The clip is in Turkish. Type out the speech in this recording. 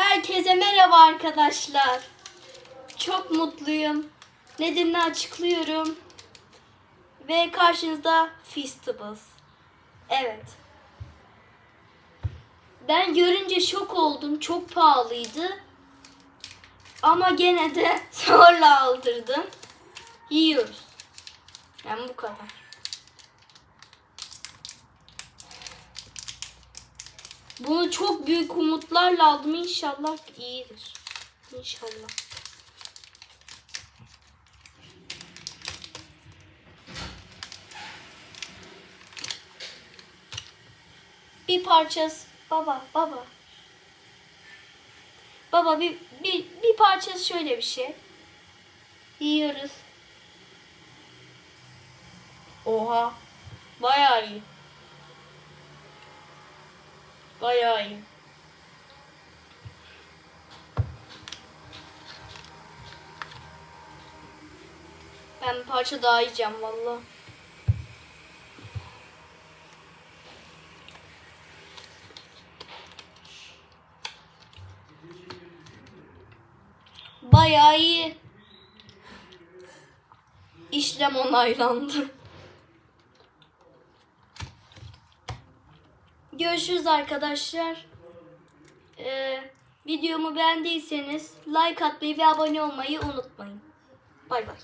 Herkese merhaba arkadaşlar. Çok mutluyum. Nedenini açıklıyorum. Ve karşınızda Feastables. Evet. Ben görünce şok oldum. Çok pahalıydı. Ama gene de zorla aldırdım. Yiyoruz. Yani bu kadar. Bunu çok büyük umutlarla aldım. İnşallah iyidir. İnşallah. Bir parçası baba baba. Baba bir, bir, bir parçası şöyle bir şey. Yiyoruz. Oha. Bayağı iyi. Bayağı iyi. Ben bir parça daha yiyeceğim valla. Bayağı iyi. İşlem onaylandı. Görüşürüz arkadaşlar. Ee, videomu beğendiyseniz like atmayı ve abone olmayı unutmayın. Bay bay.